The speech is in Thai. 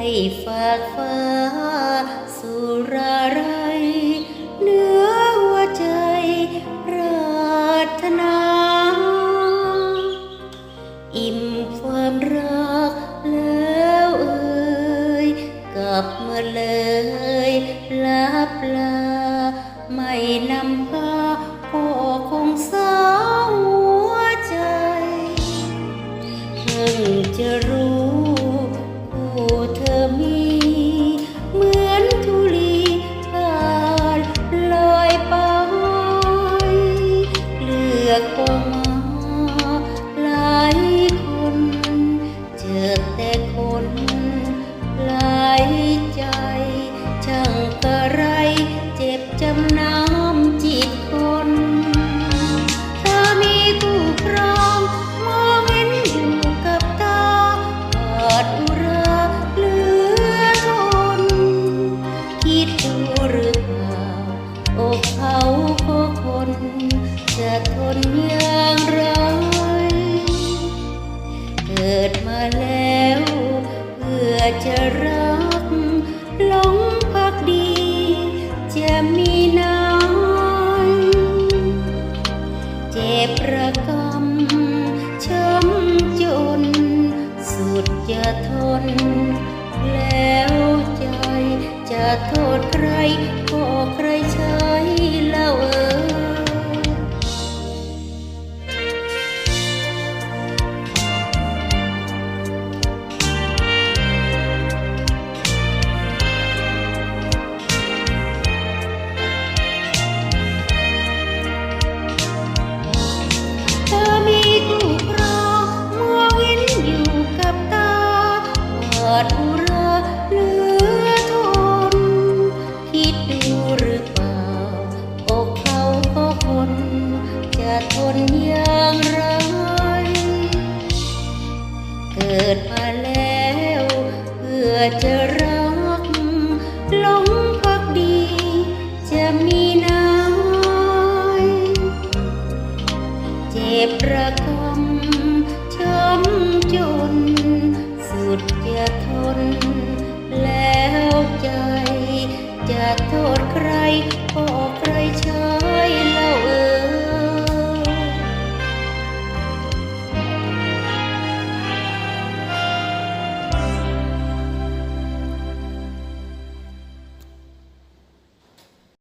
ให้ฝากฟ้าสุราไรเนื้อหัวใจปรารถนา อิ่มความรักแล้วเอ่ยกลับเมื่อเลยลับลา ไม่นำพาก็คงเศร้าหัวใจเพิ่งจะ หรือเปล่าอกเขาก็คนจะทนอย่างไร เกิดมาแล้ว เพื่อจะรักหลงพักดี จะมีน้อยเจ็บระกำช้ำจน สุดจะทน โทษใครก็ใครใช้แล้วเออ อย่างไร เกิดมาแล้วเพื่อจะรัก